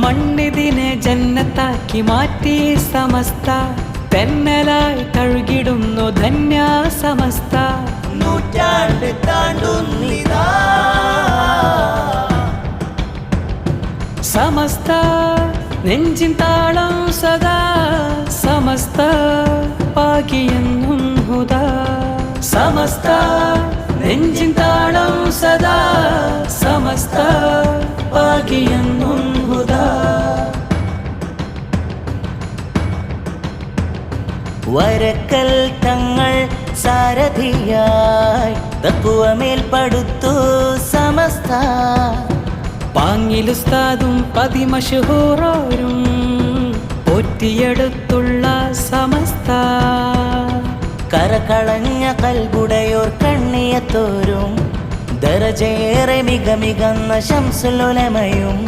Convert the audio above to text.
മണ്ണിതിനെ ജന്നത്താക്കി മാറ്റി സമസ്ത. തെന്നലായി തഴുകിടുന്നു ധന്യ സമസ്ത. നൂറ്റാണ്ട് താണ്ടുന്നിതാ. സമസ്ത നെഞ്ചിൻ താളം സദാ. സമസ്ത പാകിയെന്നും ഹുദ. സമസ്ത നെഞ്ചിൻ താളം സദാ. സമസ്ത പാകിയെന്നും വരക്കൽ തങ്ങൾ സാരഥിയായി തക്കുവമേൽ പടുത്തു സമസ്ത. പാങ്ങിലുസ്താദും പതിമഷഹൂറോരും പൊറ്റിയെടുത്തുള്ള സമസ്ത. കരകളഞ്ഞ കൽകുടയോർ കണ്ണിയത്തോരും ദരജയേറെ മികമികന്ന ശംസുലുലമയും